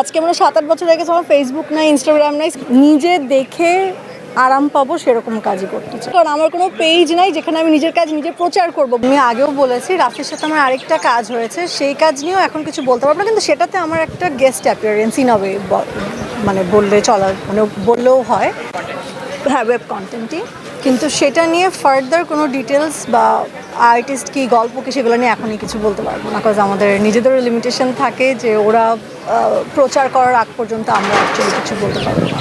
আজকে মানে সাত আট বছর আগে আমার ফেসবুক নাই ইনস্টাগ্রাম নাই, নিজে দেখে আরাম পাবো সেরকম কাজই করতে চাই। কারণ আমার কোনো পেজ নাই যেখানে আমি নিজের কাজ নিজে প্রচার করব। আমি আগেও বলেছি, রাফির সাথে আমার আরেকটা কাজ হয়েছে, সেই কাজ নিয়েও এখন কিছু বলতে পারব না, কিন্তু সেটাতে আমার একটা গেস্ট অ্যাপিয়ারেন্স ইন হবে মানে বললে চলার মানে বললেও হয়। হ্যাঁ ওয়েব কন্টেন্টই কিন্তু সেটা নিয়ে ফার্দার কোনো ডিটেলস বা আর্টিস্ট কি, গল্প কি, সেগুলো নিয়ে এখনই কিছু বলতে পারব না কজ আমাদের নিজেদের লিমিটেশন থাকে যে ওরা প্রচার করার আগ পর্যন্ত আমরা অ্যাকচুয়ালি কিছু বলতে পারব না।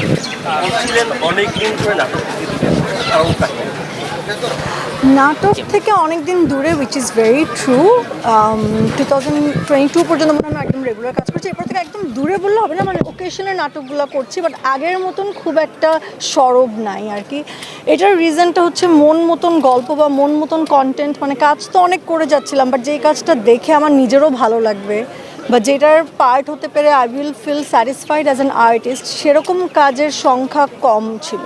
নাটক থেকে অনেক দিন দূরে which is very true two thousand twenty two পর্যন্ত মনে হয় একদম রেগুলার কাজ করছি। এরপর থেকে একদম দূরে বললে হবে না মানে ওকেশনের নাটকগুলো করছি বাট আগের মতন খুব একটা সরব নাই আর কি। এটার রিজনটা হচ্ছে মন মতন গল্প বা মন মতন কন্টেন্ট মানে কাজ তো অনেক করে যাচ্ছিলাম বাট যেই কাজটা দেখে আমার নিজেরও ভালো লাগবে। বা যেটার পার্ট হতে পেরে I will feel satisfied as an artist সেরকম কাজের সংখ্যা কম ছিল।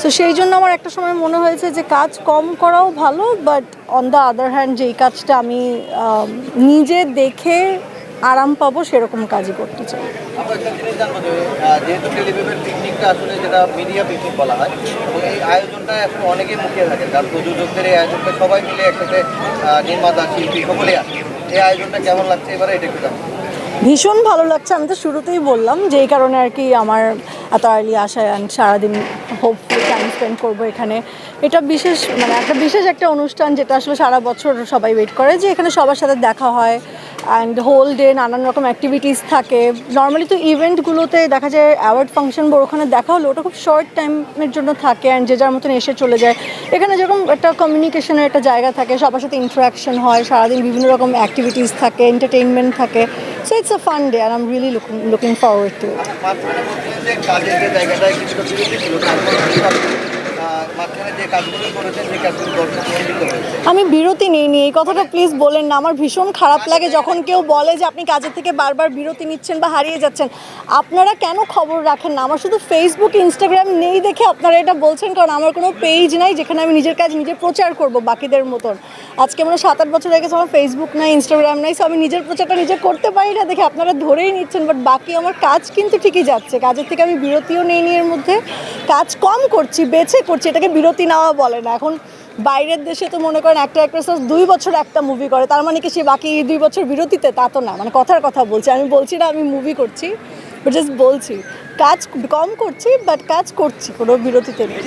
তো সেই জন্য আমার একটা সময় মনে হয়েছে যে কাজ কম করাও ভালো but on the other hand যেই কাজটা আমি নিজে দেখে আরাম পাবো সেরকম কাজই করতে চাই। যেহেতু পিকনিকটা আসলে যেটা মিডিয়া পিকনিক বলা হয় এই আয়োজনটা এখন মুখিয়ে থাকে সবাই মিলে একসাথে নির্মাতা এই আয়োজনটা কেমন লাগছে? এবারে এটা একটু ভীষণ ভালো লাগছে। আমি তো শুরুতেই বললাম যেই কারণে আর কি আমার এত আর্লি আসায় অ্যান্ড সারাদিন হোপফুল টাইম স্পেন্ড করব এখানে। এটা বিশেষ মানে একটা বিশেষ একটা অনুষ্ঠান যেটা আসলে সারা বছর সবাই ওয়েট করে, যে এখানে সবার সাথে দেখা হয় অ্যান্ড হোল ডে নানান রকম অ্যাক্টিভিটিস থাকে। নর্মালি তো ইভেন্টগুলোতে দেখা যায় অ্যাওয়ার্ড ফাংশন বা ওখানে দেখা হলো ওটা খুব শর্ট টাইমের জন্য থাকে অ্যান্ড যে যার মতন এসে চলে যায়। এখানে যেরকম একটা কমিউনিকেশনের একটা জায়গা থাকে, সবার সাথে ইন্টারাকশন হয়, সারাদিন বিভিন্ন রকম অ্যাক্টিভিটিস থাকে এন্টারটেইনমেন্ট থাকে। So it's a fun day R I'm really looking looking forward to যে কাজের যে জায়গাটা কিছুটা বিরতি ছিল তারপর মাঝখানে যে কাজগুলো করেছে সেই কাজগুলো আমি বিরতি নিইনি এই কথাটা প্লিজ বলেন না। আমার ভীষণ খারাপ লাগে যখন কেউ বলে যে আপনি কাজের থেকে বারবার বিরতি নিচ্ছেন বা হারিয়ে যাচ্ছেন। আপনারা কেন খবর রাখেন না? আমার শুধু ফেসবুক ইনস্টাগ্রাম নেই দেখে আপনারা এটা বলছেন কারণ আমার কোনো পেজ নাই যেখানে আমি নিজের কাজ নিজে প্রচার করব বাকিদের মতন। আজকে মানে সাত আট বছর আগে আমার ফেসবুক নাই ইনস্টাগ্রাম নাই সো আমি নিজের প্রচারটা নিজে করতে পারি না দেখে আপনারা ধরেই নিচ্ছেন বাট বাকি আমার কাজ কিন্তু ঠিকই যাচ্ছে। কাজের থেকে আমি বিরতিও নেইনি এর মধ্যে। কাজ কম করছি বেছে করছি এটাকে বিরতি নেওয়া বলে না। এখন বাইরের দেশে তো মনে করেন একটা অ্যাক্ট্রেস দুই বছর একটা মুভি করে, তার মানে কি সে বাকি দুই বছর বিরতিতে? তা তো না মানে কথার কথা বলছি। আমি বলছি না আমি মুভি করছি বাট জাস্ট বলছি। কাজ কম করছি বাট কাজ করছি, কোনো বিরতিতে নেই।